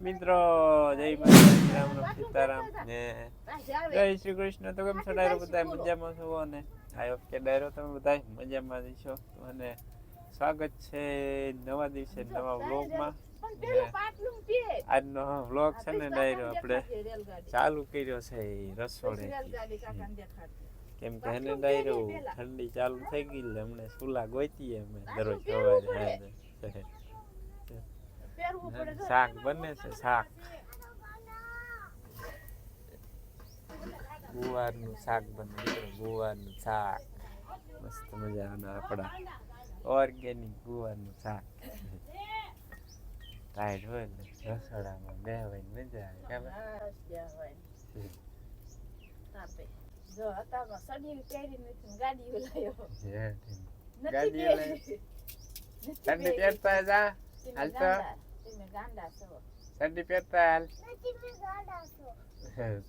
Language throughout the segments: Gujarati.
મિત્રો જય માતાજી રામ રામ સીતારામ. ને. જય શ્રી કૃષ્ણ. તો કેમ છો? ડાયરો બધા મજામાં છો? અને આઈ હોપ કે ડાયરો તમે બધા મજામાં છો. અને સ્વાગત છે નવા દિવસે નવા વ્લોગમાં. આજનો વ્લોગ છે ને ડાયરો આપણે ચાલુ કર્યો છે રસોડે. કેમ કે એને ડાયરો ઠંડી ચાલુ થઈ ગઈ એટલે અમને સુલા ગોતીએ અમે દરરોજ સવારે. શાક બને છે શાક. ગુવારનું શાક બને ગુવારનું શાક. મસ્ત મજાના આપણા. ઓર્ગેનિક ગુવારનું શાક. ટાઈટ હોય ને રસોડામાં બેહવાની મજા આવે કે જો હતામાં સડી પહેરી નથી ગાડી લાયો ગાડી. જા. હાલ તો. હાલ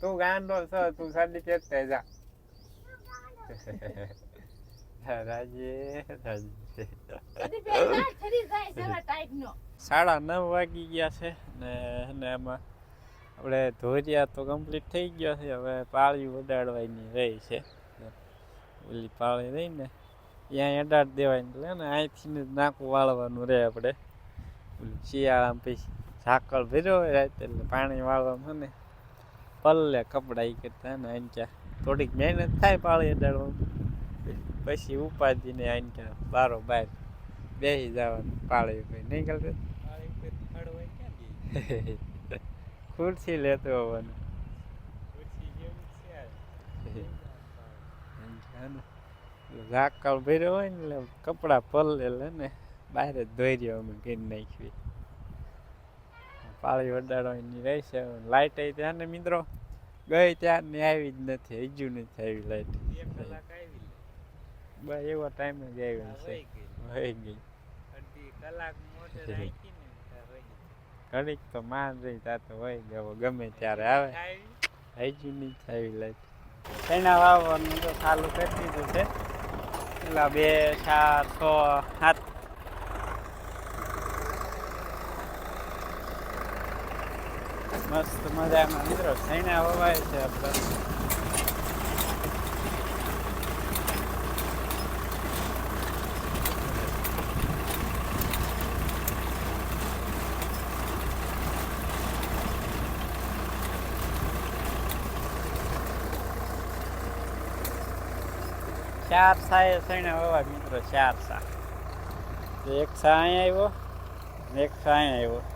તું ગાંડો છો તું ઠંડી પહેરતા જા. સાડા નવ વાગી ગયા છે ને અને એમાં આપણે ધોરિયા તો કમ્પ્લીટ થઈ ગયો છે હવે પાળી ઉડાડવાની રહી છે. ઓલી પાળી રહી ને ત્યાં અડાડ દેવાની એટલે ને અહીંથી નાકું વાળવાનું રહે આપણે. શિયાળામાં પછી ઝાકળ હોય રાતે એટલે પાણી વાળવાનું મને પલ્લે કપડાં એ કરતા ને આંચા થોડીક મહેનત થાય પાળી અડાડવામાં. પછી ઉપાધિને આંચા બારો બાર બેસી જવાનું પાળી ભાઈ નહીં ગલતે ખુરશી લેતો હોવાનું. ઝાકળ ભર્યો હોય ને એટલે કપડાં પલ્લે લે ને. બહાર જ ધોઈ રહ્યો અમે કરી નાખવી. પાળી વડાડવાની રહેશે લાઇટ આવી ત્યાં ને મિત્રો? ગઈ ત્યાં ને આવી જ નથી. હજુ નથી આવી લાઇટ બસ એવો ટાઈમ જ આવ્યો છે. વહી ગઈ. ઘડીક તો માન રહી તા તો વહી ગયો. ગમે ત્યારે આવે. હજુ નહીં આવી લાઈટ. એના વાવવાનું તો ચાલુ કરી દીધું છે. પેલા બે ચાર છ સાત મસ્ત મજામાં મિત્રો. સૈણા વવાય છે આપણે. ચાર સાએ સૈણા વવાય મિત્રો, ચાર સા. એક સા અહીંયા આવ્યો, એક સા અહીંયા આવ્યો.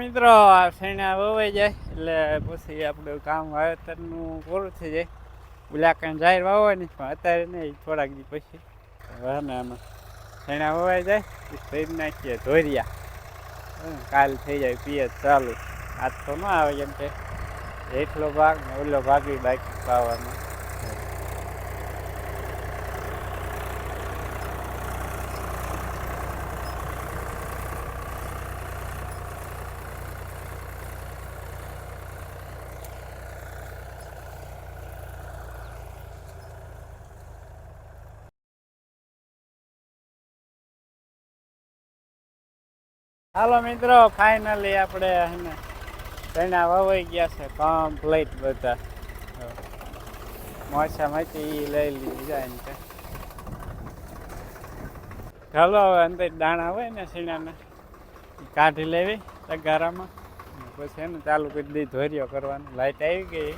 મિત્રો સૈણા વવાઈ જાય, એટલે પછી આપણું કામ વાવેતરનું પૂરું થઈ જાય. ઓલા જાહેર વાવવાની, પણ અત્યારે નહીં થોડાક દી પછી. હવે ને આમાં સૈણા વવાઈ જાય ફેરી નાખીએ ધોરિયા. કાલ થઈ જાય પીએ ચાલુ. આજ તો ન આવે કેમ કે, એટલો ભાગ ને ઓલો ભાગી બાકી પાવાનો હાલો મિત્રો ફાઇનલી આપણે એને ચણા વવાઈ ગયા છે કમ્પ્લીટ બધા. મોસામાંથી એ લઈ લીધી જાય ને ચાલો હવે અંદર દાણા હોય ને સીણાના કાઢી લેવી તગારામાં. પછી એને ચાલુ કરી દઈ ધોર્યો કરવાનો. લાઈટ આવી ગઈ.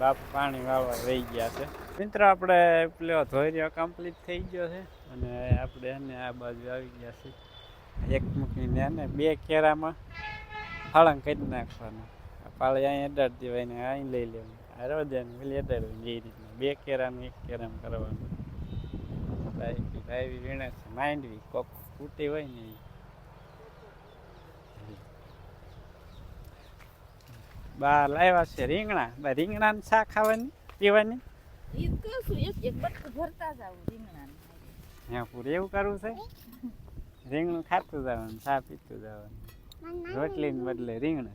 બાપ પાણી વાળવા રહી ગયા છે. મિત્રો, આપણે પેલો ધોર્યો કમ્પ્લીટ થઈ ગયો છે. અને આપણે એને આ બાજુ આવી ગયા છે એક મૂકીને એને બે કેરામાં ફાળંગ કરી નાખવાનું. પાળી અહીં અડાડી દેવાય ને અહીં લઈ લેવાનું. રોજાને પેલી અડાડવાની એ રીતના. બે કેરાનું એક કેરામ કરવાનું. ભાઈ ભાઈ વીણે છે માંડવી કોક ફૂટી હોય ને. બા લાવ્યા છે રીંગણા. બા રીંગણાની શા ખાવાની પીવાની? એક એક ભરતા જાવ પૂરું એવું કરવું છે? રીંગણું ખાતું જવાનું ચા પીતું જવાનું. રોટલીને બદલે રીંગણ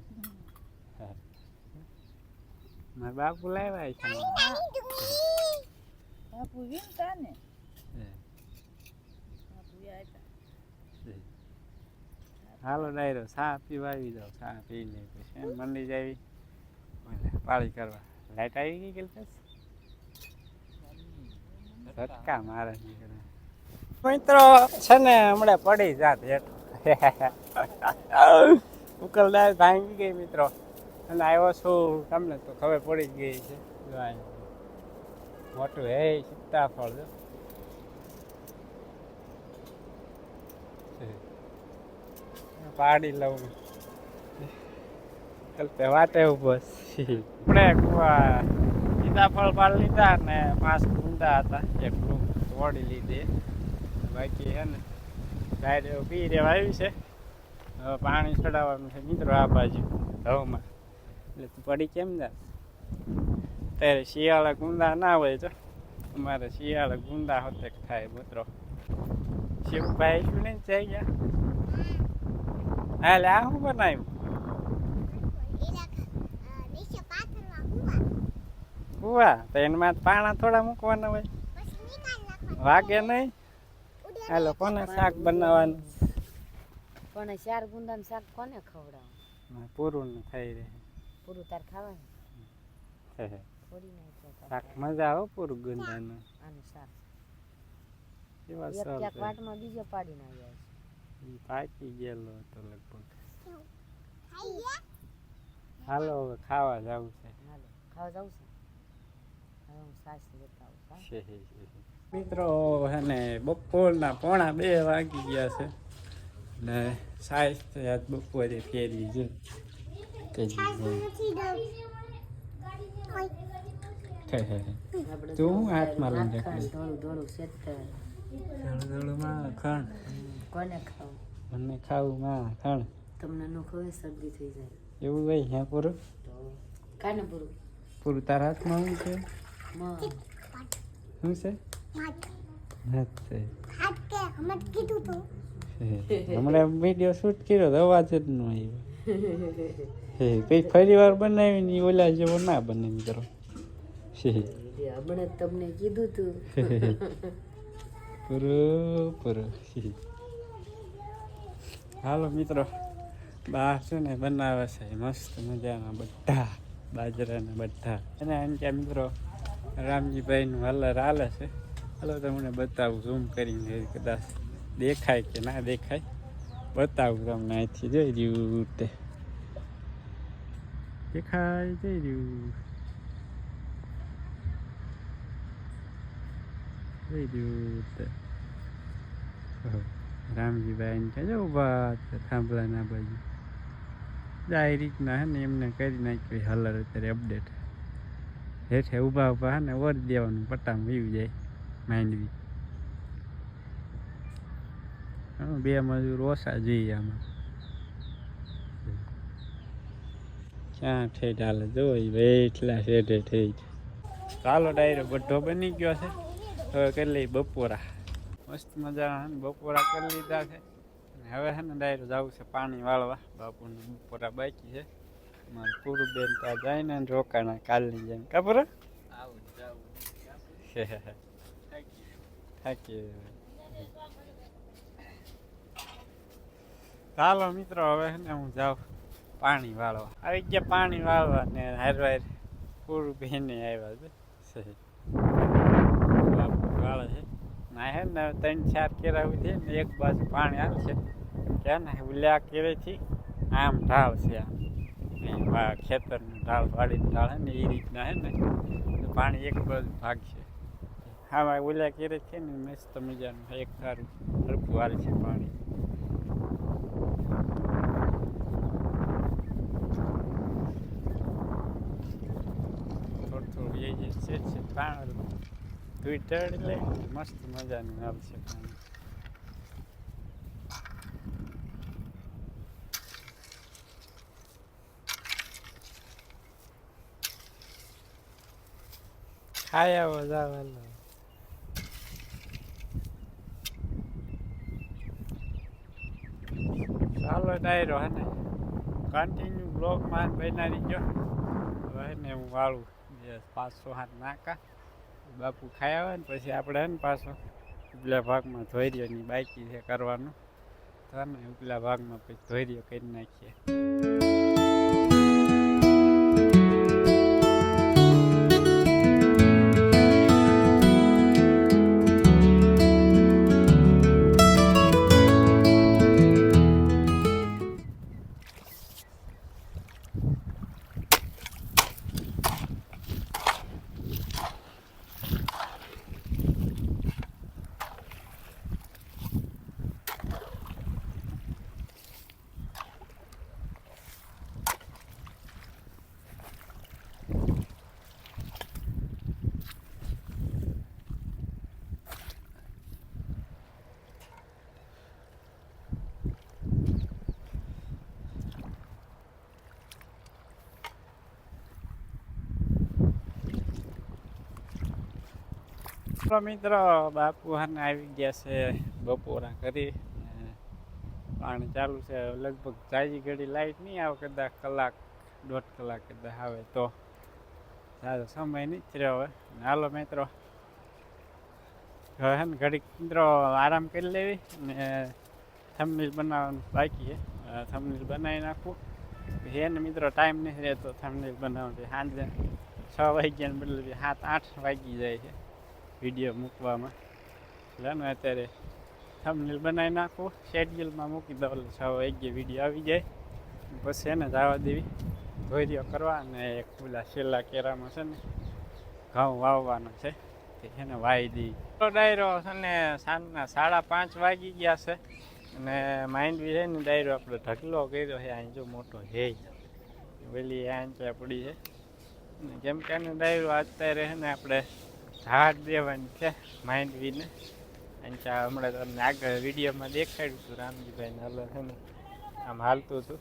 મારા બાપુ લાવ્યા છે. બાપુ વીણતા ને. હાલો ડાયરો ચા પીવા આવી જાઓ. ચા પી લે પછી એમ મંડી જાવી. ઓલે પાળી કરવા. લાઈટ આવી ગઈ કે સટકા મારે મિત્રો છે ને હમણાં પડી જાત હેઠ ઉકલદાર ભાંગી ગઈ મિત્રો. અને આવ્યો છું, તમને તો ખબર પડી જ ગઈ છે. મોટું હે, સીતાફળ, જો. પાડી લઉં. કલ્પે વાટે ઊભો. આપણે સીતાફળ પાડી લીધા ને પાંચ ગુંદા હતા. એક તોડી લીધી. બાકી છે ને ડાયરે પી રહેવા આવી છે. હવે પાણી ચડાવવાનું છે. મિત્રો આ બાજુ ઘઉંમાં. એટલે તું પડી કેમ જા ત્યારે શિયાળા ગુંદા ના હોય તો. અમારે શિયાળા ગુંદા હોતે થાય મિત્રો. શિવભાઈ શું નહીં જઈ ગયા? હા એટલે આ શું બનાવ્યું? કુવા તો એમાં પાણા થોડા મૂકવાના હોય. વાગે નહીં? હાલો કોને શાક બનાવવાનું? પણ ચાર ગુંદાનું શાક કોને ખવડાવ પૂરું ને થઈ રહે. પૂરું તાર ખાવાનું? શાક મજા આવે પૂરું ગુંદાનું. આનું શાક. એવા સર ક્યાંક વાટમાં બીજો પાડી નાખ્યો છે પાકી ગયેલો હતો લગભગ. હાલો હવે ખાવા જવું છે. હાલો ખાવા જાઉં છે? હવે હું સાસ લેતા આવું. મિત્રો અને બપોરના પોણા બે વાગી ગયા છે. ને સાઈઝ તો આજ બપોરે ફેરવી છે. તું હું હાથમાં લઈને ધોળું કોને ખાવું? મને ખાવું માખણ તમને ન ખવે શરદી થઈ જાય. એવું ભાઈ હે પૂરું? કાને પૂરું? પૂરું તારા હાથમાં શું છે? માં. શું છે? હમણાં વીડિયો શૂટ કર્યો તો અવાજ જ ન આવ્યો. હે ફરી વાર બનાવી ને ઓલા જેવો ના બને મિત્રો હમણાં તમને કીધું તું. પૂરું પૂરું. હાલો મિત્રો બહાર છે ને બનાવે છે. મસ્ત મજાના બધા બાજરાના બધા. અને એમ કે મિત્રો રામજીભાઈનું હલર હાલે છે. હાલો તમને બતાવું ઝૂમ કરીને કદાચ દેખાય કે ના દેખાય. બતાવું તમને અહીંથી, જોઈ રહ્યું તે. દેખાય, જઈ રહ્યું. જઈ રહ્યું તે. રામજીભાઈ ને જો ઊભા થાંભલાના બાજુ. આ રીતના હે ને એમને કરી નાખ્યું હલર અત્યારે અપડેટ હેઠે ઊભા ઊભા હે ને વર દેવાનું પટ્ટામાં વીવ જાય. માંડવી. બે મજૂર ઓછા જોઈએ આમાં. ક્યાં ઠેઠ હાલે? ભાઈ એટલા શેઠે થઈ છે ચાલો ડાયરો બધો બની ગયો છે. હવે કરી લઈ બપોરા. મસ્ત મજા બપોરા કરી લીધા છે. અને હવે છે ને ડાયરો જવું છે પાણી વાળવા. બાપુને બપોરા બાકી છે. મારે પૂરું બેન ત્યાં જાય ને રોકાણા કાલની જેમ. કાપર થાકી ચાલો મિત્રો, હવે છે ને હું જાઉં પાણી વાળવા. આવી ગયા પાણી વાળવા ને હારવાર પૂરું બેને આવ્યા છે. છે. વાળે છે. ના હે ને ત્રણ ચાર કેરા છે ને, એક બાજુ પાણી આવશે કે ને, ઉલ્યા કેરેથી આમ ઢાળ છે આમ. ખેતરનું ઢાળ વાડીનું ઢાળ હે ને, એ રીતના હે ને, પાણી એક બાજુ ભાગશે. હા ઓલા કેરે છે ને, મસ્ત મજાનું, એક સારું, હરખું હાલ છે પાણી. થોડું થોડું એ જે છે છે પાણી. ધોઈ ચડી લે, મસ્ત મજાનું આવશે પાણી. ખાઈ આવો જાવ હાલો ચાલો ડાયરો હે ને. કન્ટિન્યુ બ્લોગમાં બનાવી ગયો. હવે ને હું વાળું પાંચસો હાથ નાકા બાપુ ખાઈ આવે ને પછી આપણે ને પાછો ઉપલા ભાગમાં ધોર્યોની બાકી છે કરવાનું. તો ને ઉપલા ભાગમાં પછી ધોર્યો કરી નાખીએ. તો મિત્રો બાપુ હાને આવી ગયા છે બપોરા કરી ને પાણી ચાલુ છે. લગભગ જાજી ઘડી લાઈટ નહીં આવે કદાચ કલાક, દોઢ કલાક કદાચ આવે તો. સારો સમય નહીં જ રહ્યો હવે. ને હાલો મિત્રો, હવે ને ઘડીક મિત્રો આરામ કરી લેવી ને થમનીલ બનાવવાનું બાકી છે. થમનીલ બનાવી નાખવું પછી એને મિત્રો ટાઈમ નહીં રહેતો થમનીલ બનાવવાનું. સાંજે છ વાગ્યાને બદલે સાત આઠ વાગી જાય છે. વીડિયો મૂકવામાં. એટલે ને અત્યારે થંબનેલ બનાવી નાખું. શેડ્યુલમાં મૂકી દઉં એટલે છ વાગ્યે વીડિયો આવી જાય. પછી એને જવા દેવી. ધોરીઓ કરવા અને એક પેલા છેલ્લા કેરામાં છે ને, ઘઉં વાવવાનો છે. તે એને વાવી દઈ ડાયરો છે ને સાંજના સાડા પાંચ વાગી ગયા છે. અને બી છે ને ડાયરો આપણે ઢગલો કર્યો છે અહીં જો મોટો હે વેલી આંચે પડી છે. કેમ કે ડાયરો અત્યારે છે ને આપણે ઝાડ દેવાની છે, માંડવીને. અને ત્યાં હમણાં તમને આગળ વિડીયોમાં દેખાડ્યું હતું, રામજીભાઈને હલો છે ને, આમ હાલતું હતું.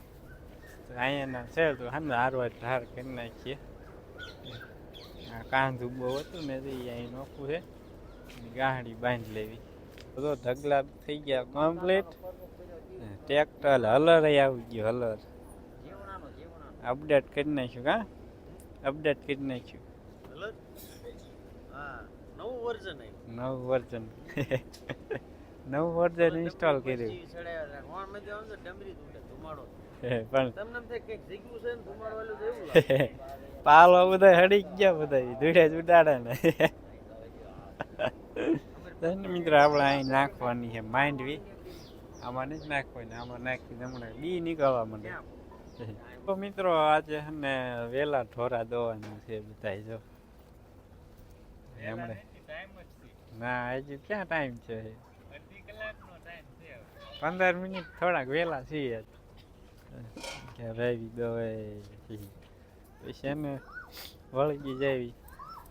અહીંયાના છે તો હા હારવા ધાર કરી નાખીએ. આ કાંધું બહુ હતું ને તો અહીં નોખું છે. ગાહડી બાંધી લેવી. બધો ઢગલા થઈ ગયા કમ્પ્લીટ ટ્રેક્ટર હલર આવી ગયો, હલર. અપડેટ કરી નાખ્યું કા અપડેટ કરી નાખ્યું. હા નવું વર્ઝન નવું વર્ઝન નવું વર્ઝન ઇન્સ્ટોલ કર્યું. પણ તમને છે ને ધુમાડો વાળું તો પાલો બધા હડી ગયા બધા ધૂળે જ ઉડાડે ને. ધન મિત્ર આપણે અહીં નાખવાની છે માંડવી આમાં નથી નાખવાની આમાં નાખી હમણાં બી નીકળવા માંડે. તો મિત્રો આજે હમને ને વેલા ઢોરા દોવાના છે બધા જો. એમણે ના હજી ક્યાં ટાઈમ છે? પંદર મિનિટ થોડાક વહેલા છીએ. કે રવી દોય પછી એને વળગી જાવી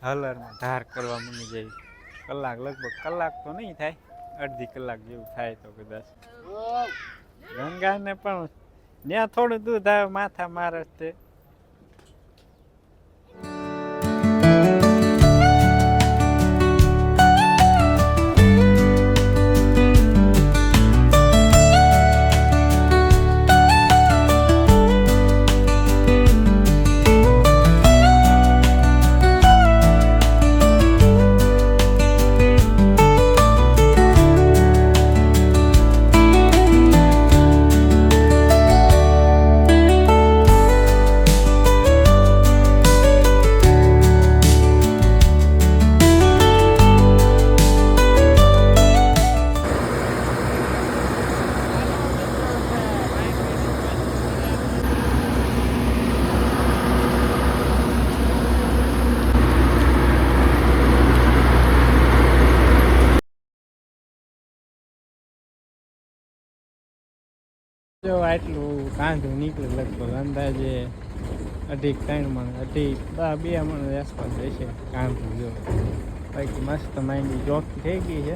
હલરમાં ધાર કરવા મની જાવી કલાક લગભગ કલાક તો નહીં થાય. અડધી કલાક જેવું થાય તો કદાચ. ગંગાને પણ ત્યાં થોડું દૂધ આવે માથા મારે તે જો આટલું કાંધું નીકળે લગભગ અંદાજે અઢી ત્રણ મણ અઢી બા મણ આસપાસ રહેશે કાંધું જો. બાકી મસ્ત માંડી ચોખ્ખી થઈ ગઈ છે.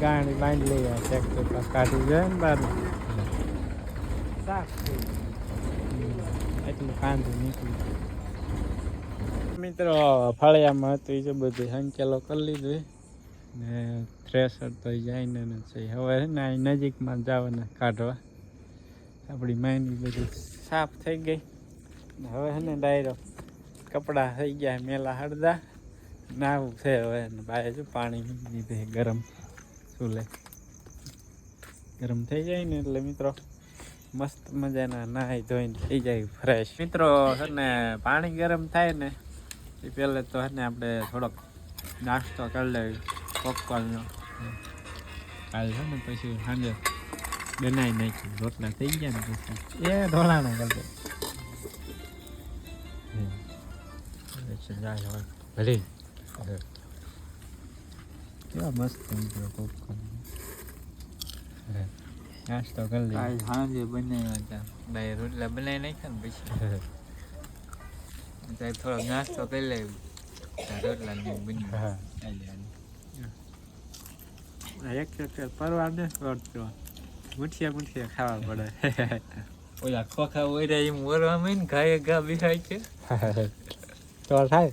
ગાડી બાંધી લઈ આ ટ્રેક્ટર પર કાઢવું જોઈએ ને બાર સાફ એટલું કાંધું નીકળ્યું. મિત્રો ફળિયામાં હતું એ જો બધું સંકેલો કરી લીધું ને થ્રેસર તો જઈને ને છે. હવે છે ને અહીં નજીકમાં જવાના કાઢવા. આપણી માઇની બધી સાફ થઈ ગઈ. ને હવે છે ને ડાયરો કપડાં થઈ ગયા મેલા હળદા નાવું છે હવે ને બાય જો પાણી લીધે ગરમ ચૂલે. ગરમ થઈ જાય ને એટલે મિત્રો મસ્ત મજાના નાહી ધોઈને થઈ જાય ફ્રેશ મિત્રો છે ને પાણી ગરમ થાય ને એ પહેલાં તો છે ને આપણે થોડોક નાસ્તો કરી લેવી પોપકોર્નનો કાલ છે ને પછી સાંજે બનાવી નાખી રોટલા થઈ ગયા ને પછી એ ઢોલાણા કરતો ભલે કેવા મસ્ત મિત્રો પોપકોર્ન નાસ્તો કરી લઈએ કાલ સાંજે બનાવ્યા હતા બાય રોટલા બનાવી નાખ્યા ને પછી ત્યારે થોડોક નાસ્તો કરી લેવું રોટલા ને બની હા. એક પરવાર ને કરતો મુઠિયા મુઠિયા ખાવા પડે. ઓલા ખોખા ઓર્યા એમ ઓરવા માં ને ઘાએ ઘા બિહાય છે તો થાય.